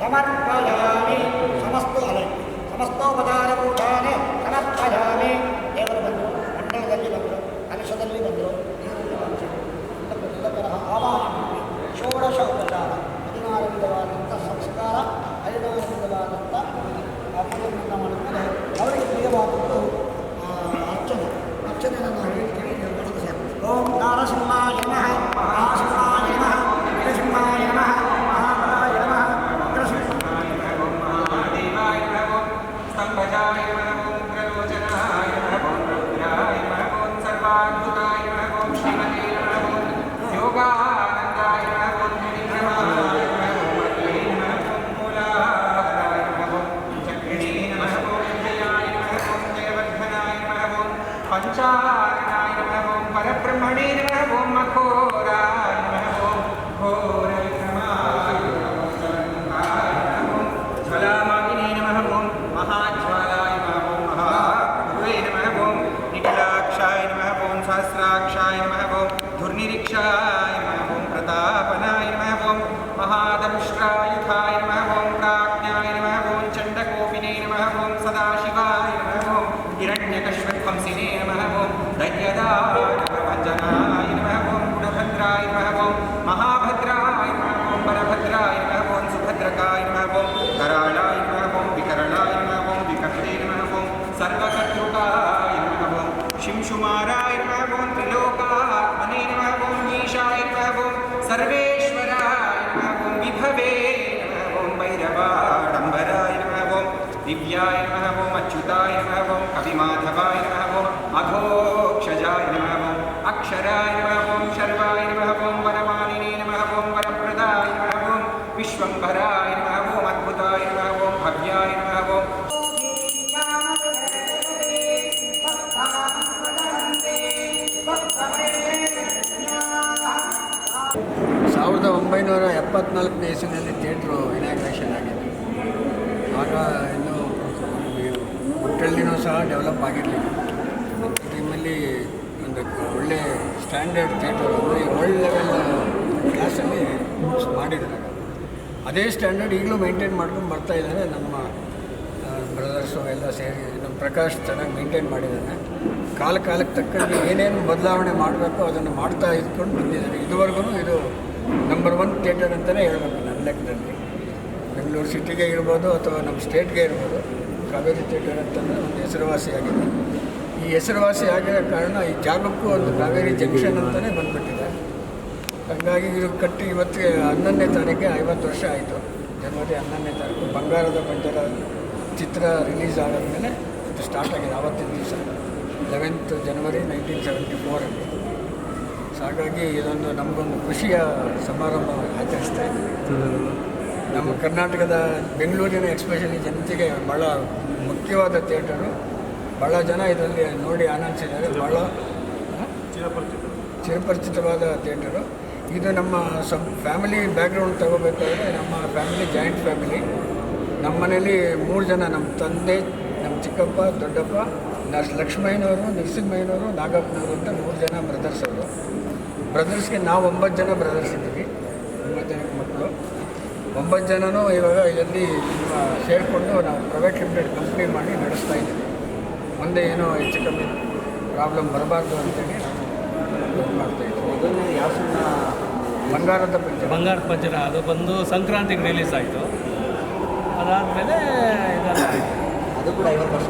సమర్పయామి సమస్తోపచారభూతాన్ని సమర్పయామి नमः ॐ अच्युताय नमः ॐ कविमाधवाय नमः ॐ अघोक्षजाय नमः ॐ अक्षराय नमः ॐ शर्वाय नमः ॐ वनमालिने नमः ॐ वरप्रदाय नमः ॐ विश्वम्भराय नमः ॐ अद्भुताय नमः ॐ भव्याय नमः ॐ ಸಾವಿರದ ಒಂಬೈನೂರ ಎಪ್ಪತ್ನಾಲ್ಕನೇ ಇಸ್ವಿನಲ್ಲಿ ಥಿಯೇಟ್ರು ಇನಾಗ್ರೇಷನ್ ಆಗಿದೆ ಆಗ ಹುಟ್ಟಳ್ಳಿನೂ ಸಹ ಡೆವಲಪ್ ಆಗಿರಲಿಲ್ಲ. ಟೈಮಲ್ಲಿ ಒಂದು ಒಳ್ಳೆ ಸ್ಟ್ಯಾಂಡರ್ಡ್ ಥಿಯೇಟರ್ ಅಂದರೆ ವರ್ಲ್ಡ್ ಲೆವೆಲ್ ಕ್ಲಾಸಲ್ಲಿ ಮಾಡಿದ್ದಾರೆ. ಅದೇ ಸ್ಟ್ಯಾಂಡರ್ಡ್ ಈಗಲೂ ಮೇಂಟೈನ್ ಮಾಡ್ಕೊಂಡು ಬರ್ತಾ ಇದ್ದಾರೆ. ನಮ್ಮ ಬ್ರದರ್ಸು ಎಲ್ಲ ಸೇರಿ ನಮ್ಮ ಪ್ರಕಾಶ್ ಚೆನ್ನಾಗಿ ಮೇಂಟೈನ್ ಮಾಡಿದ್ದಾನೆ ಕಾಲ ಕಾಲಕ್ಕೆ ತಕ್ಕಂತೆ ಏನೇನು ಬದಲಾವಣೆ ಮಾಡಬೇಕು ಅದನ್ನು ಮಾಡ್ತಾ ಇದ್ಕೊಂಡು ಬಂದಿದ್ದಾರೆ. ಇದುವರೆಗೂ ಇದು ನಂಬರ್ ಒನ್ ಥಿಯೇಟರ್ ಅಂತಲೇ ಹೇಳ್ಬೇಕು ನನ್ನ ಲೆಕ್ಕದಲ್ಲಿ. ಬೆಂಗಳೂರು ಸಿಟಿಗೆ ಇರ್ಬೋದು ಅಥವಾ ನಮ್ಮ ಸ್ಟೇಟ್ಗೆ ಇರ್ಬೋದು. ಕಾವೇರಿ ಥಿಯೇಟರ್ ಅಂತಂದರೆ ಒಂದು ಹೆಸರುವಾಸಿಯಾಗಿದೆ ಈ ಹೆಸರುವಾಸಿ ಆಗಿರೋ ಕಾರಣ ಈ ಜಾಗಕ್ಕೂ ಒಂದು ಕಾವೇರಿ ಜಂಕ್ಷನ್ ಅಂತಲೇ ಬಂದ್ಬಿಟ್ಟಿದೆ. ಹಾಗಾಗಿ ಇದು ಕಟ್ಟಿ ಇವತ್ತಿಗೆ ಹನ್ನೊಂದನೇ ತಾರೀಕಿಗೆ ಐವತ್ತು ವರ್ಷ ಆಯಿತು. ಜನವರಿ ಹನ್ನೊಂದನೇ ತಾರೀಕು ಬಂಗಾರದ ಪಂಜರ ಚಿತ್ರ ರಿಲೀಸ್ ಆದಮೇಲೆ ಇದು ಸ್ಟಾರ್ಟ್ ಆಗಿದೆ ಆವತ್ತಿನ ದಿವಸ ಲೆವೆಂತ್ ಜನವರಿ ನೈನ್ಟೀನ್ ಸೆವೆಂಟಿ ಫೋರಲ್ಲಿ. ಸೊ ಹಾಗಾಗಿ ಇದೊಂದು ನಮಗೊಂದು ಖುಷಿಯ ಸಮಾರಂಭ ಆಚರಿಸ್ತಾ ಇದ್ದೀವಿ ನಮ್ಮ ಕರ್ನಾಟಕದ ಬೆಂಗಳೂರಿನ ಎಕ್ಸ್ಪೆಷಲಿ ಜನತೆಗೆ ಭಾಳ ಮುಖ್ಯವಾದ ಥಿಯೇಟರು. ಭಾಳ ಜನ ಇದರಲ್ಲಿ ನೋಡಿ ಆನಂದಿಸಿದ್ದಾರೆ. ಭಾಳ? ಚಿರಪರಿಚಿತವಾದ ಥಿಯೇಟರು. ಇದು ನಮ್ಮ ಸಮ್ ಫ್ಯಾಮಿಲಿ ಬ್ಯಾಕ್ಗ್ರೌಂಡ್ ತಗೋಬೇಕಾದ್ರೆ ನಮ್ಮ ಫ್ಯಾಮಿಲಿ, ಜಾಯಿಂಟ್ ಫ್ಯಾಮಿಲಿ. ನಮ್ಮ ಮನೇಲಿ ಮೂರು ಜನ, ನಮ್ಮ ತಂದೆ, ನಮ್ಮ ಚಿಕ್ಕಪ್ಪ, ದೊಡ್ಡಪ್ಪ ನರ್ಸ್ ಲಕ್ಷ್ಮಯ್ಯನವರು, ನರಸಿಂಹಯ್ಯನವರು, ನಾಗಪ್ಪನವರು ಅಂತ ಮೂರು ಜನ ಬ್ರದರ್ಸ್ ಅವರು. ಬ್ರದರ್ಸ್ಗೆ ನಾವು ಒಂಬತ್ತು ಜನ ಬ್ರದರ್ಸ್ ಇದ್ದೀವಿ. ಒಂಬತ್ತು ಜನಕ್ಕೆ ಮಕ್ಕಳು. ಒಂಬತ್ತು ಜನನೂ ಇವಾಗ ಇದರಲ್ಲಿ ಸೇರಿಕೊಂಡು ನಾವು ಪ್ರೈವೇಟ್ ಲಿಮಿಟೆಡ್ ಕಂಪ್ನಿ ಮಾಡಿ ನಡೆಸ್ತಾ ಇದ್ದೀವಿ. ಮುಂದೆ ಏನೋ ಹೆಚ್ಚು ಕಮ್ಮಿ ಪ್ರಾಬ್ಲಮ್ ಬರಬಾರ್ದು ಅಂತೇಳಿ ನಾವು ಮಾಡ್ತಾ ಇದ್ದೀವಿ. ಯಾವ ಬಂಗಾರದ ಪಂಚ ಬಂಗಾರ ಪಂಜರ ಅದು ಬಂದು ಸಂಕ್ರಾಂತಿಗೆ ರಿಲೀಸ್ ಆಯಿತು. ಅದಾದಮೇಲೆ ಇದೆಲ್ಲ. ಅದು ಕೂಡ ಐವತ್ತು ವರ್ಷ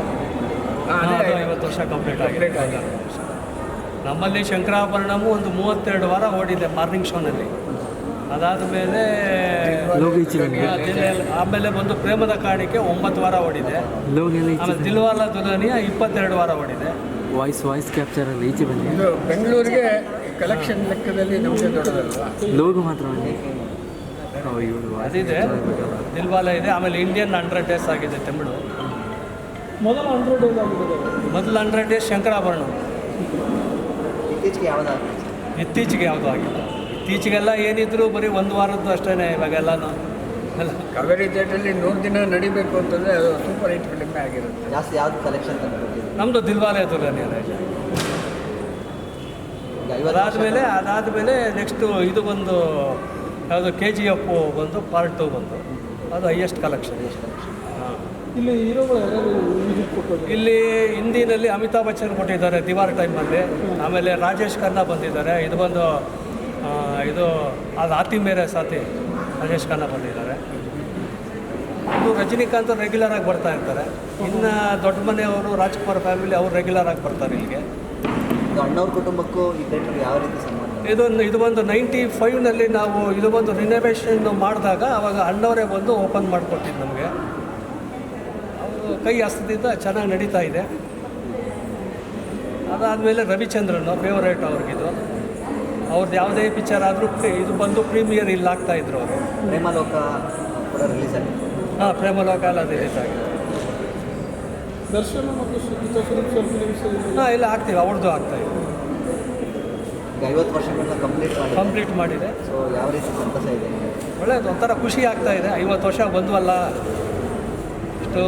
ಐವತ್ತು ವರ್ಷ ಕಂಪ್ಲೀಟ್ ಕಂಪ್ಲೀಟ್ ಆಗಿದೆ. ನಮ್ಮಲ್ಲಿ ಶಂಕರಾಭರಣವು ಒಂದು ಮೂವತ್ತೆರಡು ವಾರ ಓಡಿದೆ ಮಾರ್ನಿಂಗ್ ಶೋನಲ್ಲಿ ಅದಾದಮೇಲೆ ಆಮೇಲೆ ಬಂದು ಪ್ರೇಮದ ಕಾಣಿಕೆ ಒಂಬತ್ತು ವಾರ ಓಡಿದೆ. ಆಮೇಲೆ ದಿಲ್ವಾಲ ದುಲಾನಿಯ ಇಪ್ಪತ್ತೆರಡು ವಾರ ಓಡಿದೆ. ವಾಯ್ಸ್ ವಾಯ್ಸ್ ಕ್ಯಾಪ್ಚರ್ ಅಲ್ಲಿ ಈಚೆ ಬಂದಿದೆ. ಬೆಂಗಳೂರಿಗೆ ಕಲೆಕ್ಷನ್ ಲೆಕ್ಕದಲ್ಲಿ ನಮಗೆ ದೊಡ್ಡದಲ್ವಾ? ಲೋಗು ಮಾತ್ರ ಅದಿದೆ. ದಿಲ್ವಾಲ ಇದೆ. ಆಮೇಲೆ ಇಂಡಿಯನ್ ಹಂಡ್ರೆಡ್ ಡೇಸ್ ಆಗಿದೆ ತಮಿಳು ಮೊದಲ ಹಂಡ್ರೆಡ್ ಡೇಸ್ ಆಗಿದೆ. ಮೊದಲ ಹಂಡ್ರೆಡ್ ಡೇಸ್ ಶಂಕರಾಭರಣ. ಇತ್ತೀಚೆಗೆ ಯಾವ್ದು ಇತ್ತೀಚೆಗೆ ಯಾವುದೂ ಆಗಿಲ್ಲ ಇತ್ತೀಚೆಗೆಲ್ಲ ಏನಿದ್ರು ಬರೀ ಒಂದು ವಾರದ್ದು ಅಷ್ಟೇ ಇವಾಗೆಲ್ಲನೂ. ಅಲ್ಲ. ಕಾವೇರಿ ಥಿಯೇಟ್ರಲ್ಲಿ ನೂರು ದಿನ ನಡಿಬೇಕು ಅಂತಂದರೆ ಅದು ಸೂಪರ್ ಹಿಟ್ ಫಿಲಿಮ್ ಆಗಿರುತ್ತೆ. ಜಾಸ್ತಿ ಯಾವ್ದು ಕಲೆಕ್ಷನ್ ನಮ್ದು ನಮ್ಮದು ದಿಲ್ವಾಲೆ ದುಲ್ಹನಿಯ ಅದಾದಮೇಲೆ ಅದಾದಮೇಲೆ ನೆಕ್ಸ್ಟು ಇದು ಬಂದು ಯಾವುದು ಕೆ ಜಿ ಎಫ್ ಬಂದು ಪಾರ್ಟ್ ಟು ಬಂದು. ಅದು ಹೈಯೆಸ್ಟ್ ಕಲೆಕ್ಷನ್ ಇಲ್ಲಿ ಇಲ್ಲಿ ಹಿಂದಿನಲ್ಲಿ ಅಮಿತಾಬ್ ಬಚ್ಚನ್ ಕೊಟ್ಟಿದ್ದಾರೆ ದಿವಾರ್ ಟೈಮಲ್ಲಿ ಆಮೇಲೆ ರಾಜೇಶ್ ಖನ್ನಾ ಬಂದಿದ್ದಾರೆ. ಇದು ಬಂದು ಇದು ಅದು ಆತಿ ಮೇರೆ ಸಾತಿ ರಾಜೇಶ್ ಖಾನ ಬಂದಿದ್ದಾರೆ. ಇದು ರಜನಿಕಾಂತ್ ರೆಗ್ಯುಲರ್ ಆಗಿ ಬರ್ತಾ ಇರ್ತಾರೆ. ಇನ್ನು ದೊಡ್ಡ ಮನೆಯವರು ರಾಜ್ಕುಮಾರ್ ಫ್ಯಾಮಿಲಿ ಅವರು ರೆಗ್ಯುಲರ್ ಆಗಿ ಬರ್ತಾರೆ ಇಲ್ಲಿಗೆ. ಇದು ಅಣ್ಣವ್ರ ಕುಟುಂಬಕ್ಕೂ ಯಾವ ರೀತಿ ಸಂಬಂಧ? ಇದೊಂದು ಇದು ಒಂದು ನೈಂಟಿ ಫೈವ್ನಲ್ಲಿ ನಾವು ಇದು ಒಂದು ರಿನೋವೇಷನ್ ಮಾಡಿದಾಗ ಅವಾಗ ಅಣ್ಣವರೇ ಬಂದು ಓಪನ್ ಮಾಡಿಕೊಟ್ಟಿದ್ದು ನಮಗೆ. ಅವರು ಕೈ ಹಸ್ತದಿಂದ ಚೆನ್ನಾಗಿ ನಡೀತಾ ಇದೆ. ಅದಾದಮೇಲೆ ರವಿಚಂದ್ರನ್ ಫೇವರೇಟ್ ಅವ್ರಿಗಿದು. ಅವ್ರದ್ದು ಯಾವುದೇ ಪಿಕ್ಚರ್ ಆದರೂ ಇದು ಬಂದು ಪ್ರೀಮಿಯರ್ ಇಲ್ಲಿ ಆಗ್ತಾಯಿದ್ರು ಅವರು. ಪ್ರೇಮಲೋಕ ಕೂಡ ರಿಲೀಸ್ ಆಗಿದೆ. ಹಾಂ ಪ್ರೇಮಲೋಕ ಎಲ್ಲ ರಿಲೀಸ್ ಆಗಿದೆ. ದರ್ಶನ ಮತ್ತು ಹಾಂ ಇಲ್ಲ ಆಗ್ತೀವಿ ಅವ್ರದ್ದು ಆಗ್ತಾ ಇದೆ. ಐವತ್ತು ವರ್ಷಗಳನ್ನ ಕಂಪ್ಲೀಟ್ ಮಾಡಿ ಕಂಪ್ಲೀಟ್ ಮಾಡಿದೆ. ಸೊ ಯಾವ ರೀತಿ ಸಂತಸ ಇದೆ? ಒಳ್ಳೆಯದು ಒಂಥರ ಖುಷಿ ಆಗ್ತಾ ಇದೆ. ಐವತ್ತು ವರ್ಷ ಬಂದ್ವಲ್ಲ ಇಷ್ಟು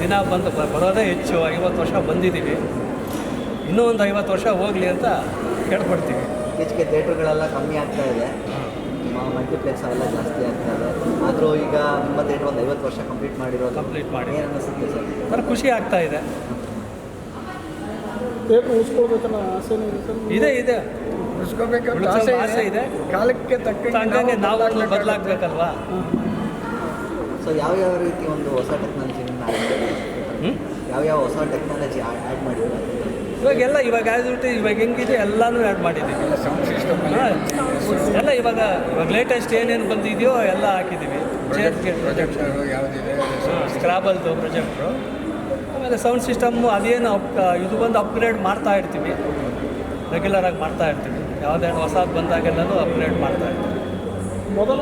ದಿನ ಬಂದು ಬ- ಬರೋದೇ ಹೆಚ್ಚು. ಐವತ್ತು ವರ್ಷ ಬಂದಿದ್ದೀವಿ ಇನ್ನೂ ಒಂದು ಐವತ್ತು ವರ್ಷ ಹೋಗಲಿ ಅಂತ ಕೇಳ್ಕೊಡ್ತೀವಿ. ಇತ್ತೀಚೆಗೆ ಥಿಯೇಟ್ರ್ಗಳೆಲ್ಲ ಕಮ್ಮಿ ಆಗ್ತಾ ಇದೆ. ಮಲ್ಟಿಪ್ಲೆಕ್ಸ್ ಅವೆಲ್ಲ ಜಾಸ್ತಿ ಆಗ್ತಾ ಇದೆ. ಆದರೂ ಈಗ ನಿಮ್ಮ ಥಿಯೇಟ್ರ್ ಒಂದು ಐವತ್ತು ವರ್ಷ ಕಂಪ್ಲೀಟ್ ಮಾಡಿರೋ ಕಂಪ್ಲೀಟ್ ಮಾಡಿ. ಏನು ಅನ್ನಿಸುತ್ತೆ ಸರ್? ಸರ್ ಖುಷಿ ಆಗ್ತಾ ಇದೆ. ಇದೆ ಇದೆ. ಆಸೆ ಆಸೆ ಇದೆ. ಕಾಲಕ್ಕೆ ತಕ್ಕಂಗೆ ನಾವು ಬದಲಾಗ್ಬೇಕಲ್ವಾ? ಸೊ ಯಾವ್ಯಾವ ಯಾವ ರೀತಿ ಒಂದು ಹೊಸ ಟೆಕ್ನಾಲಜಿ ಯಾವ ಯಾವ ಹೊಸ ಟೆಕ್ನಾಲಜಿ ಆ್ಯಡ್ ಮಾಡಿದ್ದಾರೆ? ಇವಾಗೆಲ್ಲ ಇವಾಗ ಆ್ಯಸ್ ಇಟ್ ಇವಾಗ ಹೆಂಗಿದೆ ಎಲ್ಲನೂ ಆ್ಯಡ್ ಮಾಡಿದ್ದೀವಿ. ಎಲ್ಲ ಇವಾಗ ಇವಾಗ ಲೇಟೆಸ್ಟ್ ಏನೇನು ಬಂದಿದೆಯೋ ಎಲ್ಲ ಹಾಕಿದ್ದೀವಿ. ಸ್ಕ್ರಾಬಲ್ದು ಪ್ರೊಜೆಕ್ಟ್ರು ಆಮೇಲೆ ಸೌಂಡ್ ಸಿಸ್ಟಮ್ಮು ಅದೇನು ಅಪ್ ಇದು ಬಂದು ಅಪ್ಗ್ರೇಡ್ ಮಾಡ್ತಾ ಇರ್ತೀವಿ. ರೆಗ್ಯುಲರಾಗಿ ಮಾಡ್ತಾ ಇರ್ತೀವಿ. ಯಾವುದೇ ಹೊಸದು ಬಂದಾಗೆಲ್ಲನೂ ಅಪ್ಗ್ರೇಡ್ ಮಾಡ್ತಾ ಇರ್ತೀವಿ. ಮೊದಲ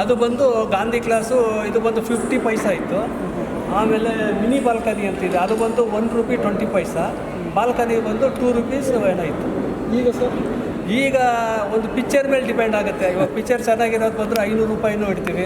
ಅದು ಬಂದು ಗಾಂಧಿ ಕ್ಲಾಸು ಇದು ಬಂದು ಫಿಫ್ಟಿ ಪೈಸಾ ಇತ್ತು. ಆಮೇಲೆ ಮಿನಿ ಬಾಲ್ಕನಿ ಅಂತಿದೆ. ಅದು ಬಂದು one rupee twenty paisa balcony ಬಂದು ಟೂ ರುಪೀಸ್ ಏನಾಯಿತು ಈಗ ಸರ್ ಈಗ ಒಂದು ಪಿಕ್ಚರ್ ಮೇಲೆ ಡಿಪೆಂಡ್ ಆಗುತ್ತೆ. ಇವಾಗ ಪಿಕ್ಚರ್ ಚೆನ್ನಾಗಿರೋದು ಬಂದರೆ ಐನೂರು ರೂಪಾಯಿನೂ ಇಡ್ತೀವಿ.